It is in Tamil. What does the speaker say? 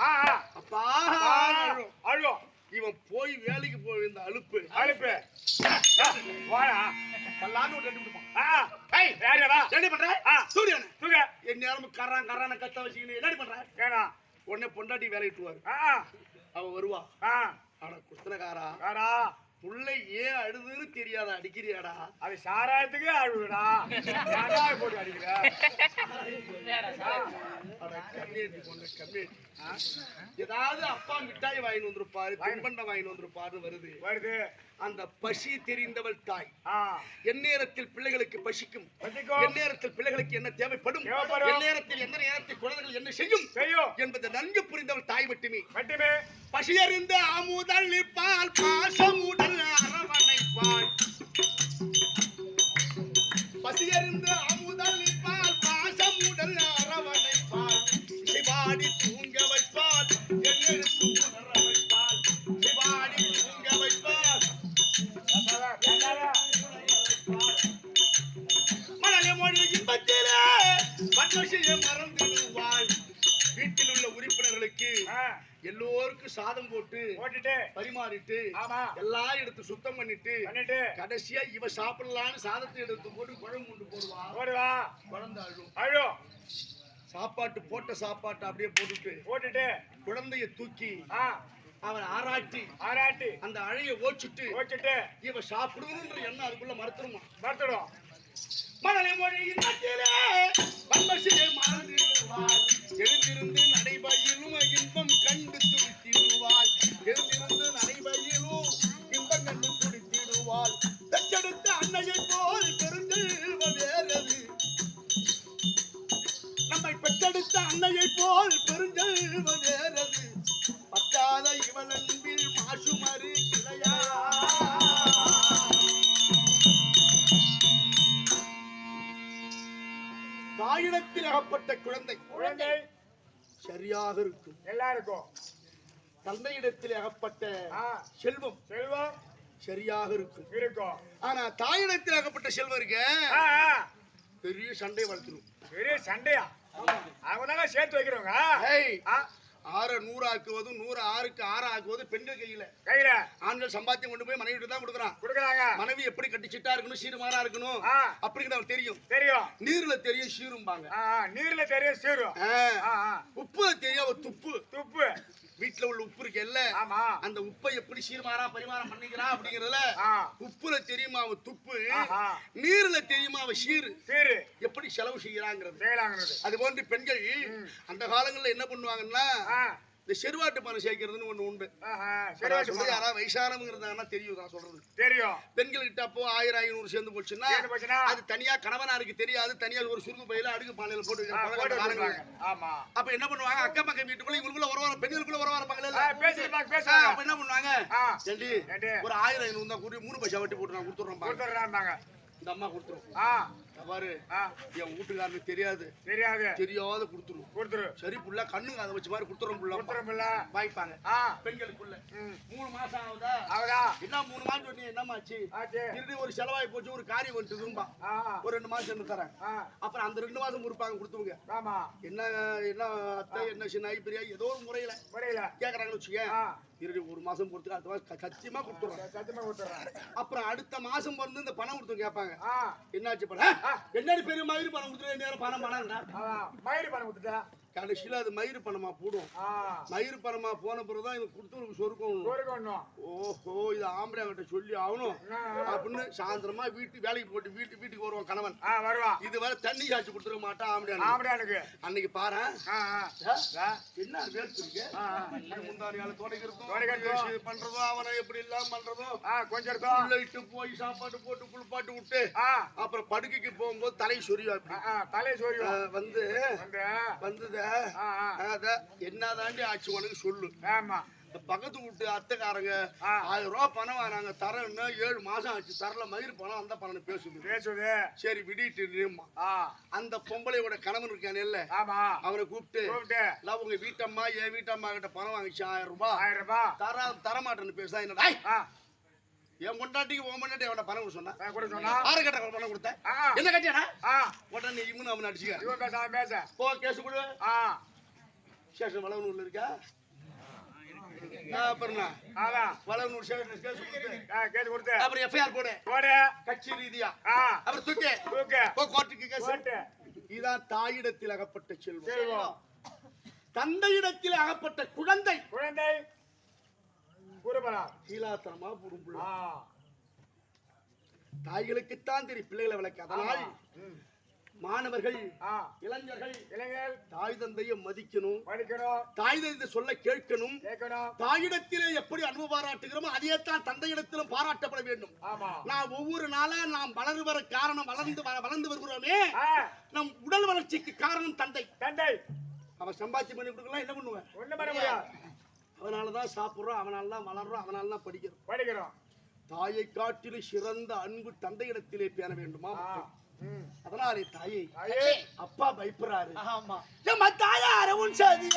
அப்பா. ஆ, அழுவோம் இவன் போய் வேலைக்கு போய் இந்த அலுப்பு. அழுப்பு வாடா. பல்லாண்டு ஒரு ரெண்டு கொடுப்பான் என்ன பண்ற. சூரியன். என் நேரம் கர்றான் கர்றான கத்த வச்சுக்கின்னு என்னடி பண்ற? ஏனா உடனே பொண்டாட்டி வேலைக்கு விட்டுவாரு ஆ அவ வருவா. ஆனா குஸ்தனக்காரா வாடா புள்ளை ஏன் அழுதுன்னு தெரியாத? அடிக்கிறியாடா? அது சாராயத்துக்கு அழுகுடா ஏன்டா போட்டு அடிக்கிற. ஏதாவது அப்பா மிட்டாய் வாங்கி வந்திருப்பாரு தின்பண்டம் வாங்கி வந்திருப்பாருன்னு வருது. வருது. அந்த பசி தெரிந்தவள் தாய். எந்நேரத்தில் பிள்ளைகளுக்கு பசிக்கும். எந்நேரத்தில் பிள்ளைகளுக்கு என்ன தேவைப்படும். எந்நேரத்தில் எந்த நேரத்தில் குழந்தைகள் என்ன செய்யும்? என்பதை நன்கு புரிந்தவள் தாய் மட்டுமே. மட்டுமே. பசியறிந்த அமுதல் பால் பாசமுடல் அரவணைப்பாள் பசியறிந்த பன்னசியை மறந்துடுவாள் வீட்டில் உள்ள உறுப்பினர்களுக்கு எல்லோருக்கும் சாதம் போட்டு போட்டுட்டு. பரிமாறிட்டு ஆமா. எல்லாம் எடுத்து சுத்தம் பண்ணிட்டு கடைசியா இவ சாப்பிடலான்னு சாதத்தை எடுத்து போட்டு குழம்பு கொண்டு போடுவா. ஓடுவா குழந்தை அழும். அழு சாப்பாட்டு போட்ட சாப்பாட்டை அப்படியே போட்டுட்டு போட்டுட்டு. குழந்தைய தூக்கி அவன் ஆராட்டி ஆராட்டி அந்த அழைய ஓச்சிட்டு ஓச்சிட்டு. இவ சாப்பிடுவதுன்ற எண்ணம் அதுக்குள்ள மறுத்துருமா. மறுத்துடும். மணலை மொழி இன்பத்திலே பன்மசியை மறந்திடுவாள் எழுந்திருந்து நடைபயிலும் இன்பம் கண்டு துடித்திடுவாள். எழுந்திருந்து நடைபயிலும் இன்பம் கண்டு துடித்திடுவாள். அன்னையை போல் பெருந்தெல்வ வேறது. நம்மை பெற்றெடுத்த அன்னையை போல் பெருந்தெல்வ அகப்பட்ட குழந்தை. குழந்தை. சரியாக இருக்கும். எல்லாருக்கும் தந்தையிடத்தில் அகப்பட்ட செல்வம். செல்வம். சரியாக இருக்கும். இருக்கும். ஆனா தாயிடத்தில் அகப்பட்ட செல்வம் இருக்க. பெரிய சண்டை வளர்த்துடும் பெரிய சண்டையா? அவங்க தாங்க சேர்த்து வைக்கிறவங்க. ஆற நூறு ஆக்குவதும் நூறு ஆறுக்கு ஆறு ஆக்குவது பெண்கள் கையில. கையில. ஆண்கள் சம்பாத்தியம் கொண்டு போய் மனைவி தான் கொடுக்குறான். கொடுக்குறாங்க. மனைவி எப்படி கட்டிச்சிட்டா இருக்கணும் சீருமாறா இருக்கணும். அப்படிங்கிறது தெரியும். தெரியும். நீர்ல தெரியும் சீரும்பாங்க. நீர்ல தெரியும் சீரும். உப்புல தெரியும் துப்பு. துப்பு. வீட்டுல உள்ள உப்பு இருக்குல்ல ஆமா. அந்த உப்பை எப்படி சீர்மாறா பரிமாறம் பண்ணிக்கிறான் அப்படிங்கறதுல உப்புல தெரியுமா அவ துப்பு. நீர்ல தெரியுமா அவ சீரு சீரு எப்படி செலவு செய்யறாங்கிறது அது போன்று பெண்கள் அந்த காலங்கள்ல என்ன பண்ணுவாங்கன்னா இந்த செருவாட்டு பணம் சேர்க்கறதுன்னு ஒண்ணு உண்டு. யாராவது வயசானவங்க இருந்தாங்கன்னா தெரியும் நான் சொல்றது. தெரியும். பெண்கள் கிட்ட அப்போ ஆயிரம் ஐநூறு சேர்ந்து போச்சுன்னா? அது தனியா கணவனாருக்கு தெரியாது தனியா ஒரு சுருக்கு பையில அடுக்கு பானையில போட்டு. ஆமா. அப்ப என்ன பண்ணுவாங்க? அக்கம் பக்கம் வீட்டுக்குள்ள இவங்களுக்குள்ள ஒரு வாரம் பெண்களுக்குள்ள ஒரு வாரம் அப்ப என்ன பண்ணுவாங்க? ஒரு ஆயிரம் ஐநூறு தான் கூட்டி மூணு பைசா வட்டி போட்டு நான் கொடுத்துட்றாங்க இந்த அம்மா கொடுத்துரும். ஆ. பாரு. என் வீட்டுக்காரனுக்கு தெரியாது. தெரியாது. தெரியாத கொடுத்துரும். கொடுத்துரு. சரி புள்ள கண்ணுங்க அதை வச்சு மாதிரி கொடுத்துறோம் புள்ள. கொடுத்துருமில்ல வாங்கிப்பாங்க. ஆ. பெண்களுக்குள்ள. மூணு மாசம் ஆகுதா? என்ன மூணு மாசம் சொன்னீங்க? என்னமாச்சு ஆச்சு? இறுதி ஒரு செலவாகி போச்சு ஒரு காரியம் வந்துட்டுதும்பா ஒரு ரெண்டு மாசம் இருந்து தரேன். அப்புறம் அந்த ரெண்டு மாசம் கொடுப்பாங்க கொடுத்தவங்க ஆமா. என்ன என்ன அத்தை என்ன சின்ன பெரியா ஏதோ ஒரு முறையில. புரியல கேக்குறாங்கன்னு வச்சுக்க இறுதி ஒரு மாசம் பொறுத்துக்கு அடுத்த மாசம் சத்தியமா கொடுத்துருவாங்க சத்தியமா கொடுத்துட்றேன் அப்புறம் அடுத்த மாசம் வந்து இந்த பணம் கொடுத்து கேட்பாங்க. என்னாச்சு பணம்? என்னடி பெரிய மயிறு பணம் கொடுத்துட்டு நேரம் பணம் பணம்னா மயிறு பணம் கொடுத்துட்டா கடைசியில அது மயிறு பணமா போடும். மயிறு பணமா போன பிறகுதான் இவன் கொடுத்து சொருக்கும் சோறுக்கு ஒண்ணும் ஓஹோ இது ஆம்பளை கிட்ட சொல்லி ஆகணும்? அப்படின்னு சாயந்தரமா வீட்டு வேலைக்கு போட்டு வீட்டு வீட்டுக்கு வருவான் கணவன். ஆ வருவா இது வரை தண்ணி காய்ச்சி கொடுத்துருக்க மாட்டான் ஆம்பளை ஆம்படியானுக்கு அன்னைக்கு பாரு. என்ன வேர்த்து இருக்கு ஆ, ஆ. முந்தாரியால துடைக்கிறதும் பண்றதும் அவனை எப்படி எல்லாம் பண்றதும் ஆ கொஞ்சம் இட்டு போய் சாப்பாடு போட்டு குளிப்பாட்டு விட்டு அப்புறம் படுக்கைக்கு போகும்போது தலை சொரியும் தலை வந்து வந்து. வந்தத அத என்னதாண்டி ஆச்சு உனக்கு சொல்லு. ஆமா. இந்த பக்கத்து வீட்டு அத்தைக்காரங்க. ஆயிரம் ரூபாய் பணம் வாங்கினாங்க தரேன்னு ஏழு மாசம் ஆச்சு. தரல மயிர் பணம் அந்த பணம் பேசுது. பேசுது. சரி விடிட்டு அந்த பொம்பளையோட கணவன் இருக்கானே இல்ல? ஆமா. அவனை கூப்பிட்டு நான் உங்க வீட்டம்மா என் வீட்டம்மா கிட்ட பணம் வாங்கிச்சு ஆயிரம் ரூபாய் ஆயிரம் ரூபாய் தர தரமாட்டேன்னு பேசுதா என்னடா "ஐய், ஆ. என் பொண்டாட்டிக்கு உன் பொண்டாட்டி அவன பணம் கொடுக்க சொன்னா? கொடுக்க சொன்னா. ஆறு கட்ட பணம் கொடுத்தேன் என்ன கட்டியாடா? ஆ. உடனே இவனு அவன் அடிச்சுக்க. இவன் பேசாம பேச. போ கேஸ் கொடு. ஆ. ஸ்டேஷன் வளவனூர்ல இருக்கா? அப்புறம் கொடுத்து. கொடுத்து. எஃப்ஐஆர் போடு. கட்சி ரீதியா. அப்புறம் தூக்கு. கோர்ட்டுக்கு இதான் தாயிடத்தில் அகப்பட்ட செல்வம். தந்தையிடத்தில் அகப்பட்ட குழந்தை. குழந்தை. கீழாத்தனமா புடும்புள்ள. தாய்களுக்குத்தான் தெரியும் பிள்ளைகளை வளர்க்க. அதனால். மாணவர்கள் இளைஞர்கள் இளைஞர் தாய் தந்தையை மதிக்கணும். படிக்கணும் தாய் தந்தை சொல்ல கேட்கணும். கேட்கணும். தாயிடத்திலே எப்படி அன்பு பாராட்டுகிறோமோ அதே தான் தந்தையிடத்திலும் பாராட்டப்பட வேண்டும். ஆமா. நான் ஒவ்வொரு நாளா நாம் வளர்ந்து வர காரணம் வளர்ந்து வளர்ந்து வருகிறோமே. நம் உடல் வளர்ச்சிக்கு காரணம் தந்தை. தந்தை. அவன் சம்பாத்தி பண்ணி கொடுக்கலாம் என்ன பண்ணுவேன் ஒண்ணும் பண்ண முடியாது. அவனால தான் சாப்பிட்றோம் அவனால தான் வளர்றோம் அவனால தான் படிக்கிறோம். படிக்கிறோம் தாயை காட்டிலும் சிறந்த அன்பு தந்தையிடத்திலே பேண வேண்டுமா? அதனாலே தாயை அப்பா பயப்படுறாரு. ஆமா. நம்ம தாயார உன் சதி